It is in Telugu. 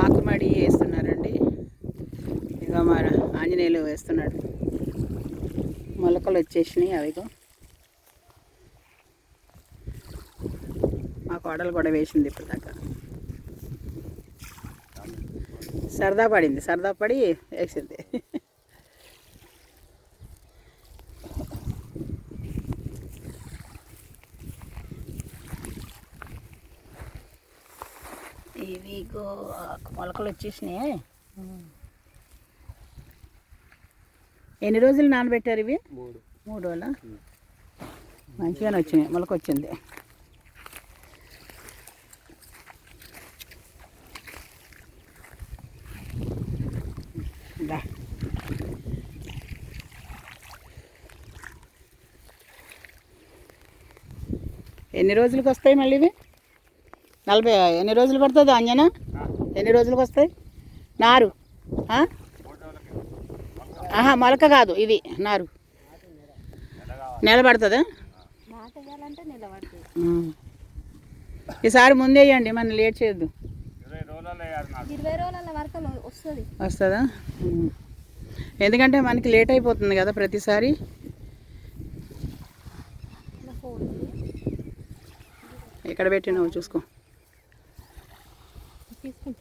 ఆకుమడి వేస్తున్నారండి. ఇక మా ఆంజనేయులు వేస్తున్నాడు. మొలకలు వచ్చేసినాయి అవిగో మా కోడలు కూడా వేసింది ఇప్పుడు దాకా సరదా పడింది సరదా పడి వేసింది. ఇవిగో మొలకలు వచ్చేసినాయి. ఎన్ని రోజులు నానబెట్టారు ఇవి? మూడు. మూడు రోజుల? మంచిగానే వచ్చినాయి మొలక వచ్చింది. ఎన్ని రోజులకు వస్తాయి మళ్ళీ ఇవి? నలభై ఎన్ని రోజులు పడుతుంది అంజనా? ఎన్ని రోజులకు వస్తాయి? నారు? ఆహా మొలక కాదు ఇది నారు. నిలబడుతుంది. ఈసారి ముందే వేయండి మన లేట్ చేయొద్దు. వస్తుంది. ఎందుకంటే మనకి లేట్ అయిపోతుంది కదా ప్రతిసారి. ఎక్కడ పెట్టినావు చూసుకో. 你说。